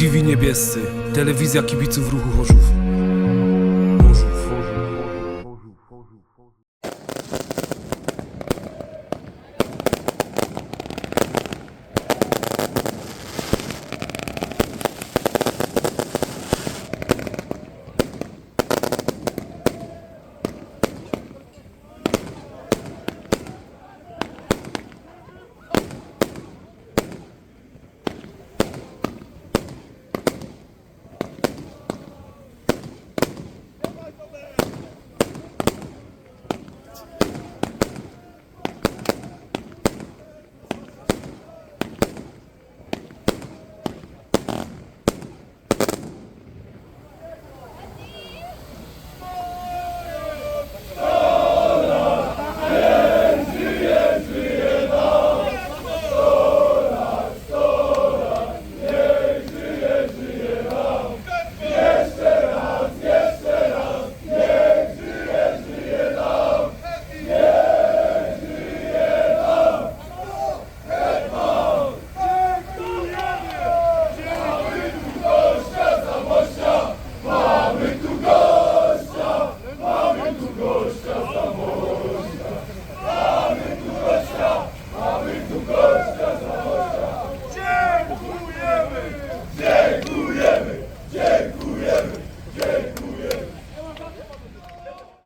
TV Niebiescy, telewizja kibiców ruchu Chorzów. busca o amor.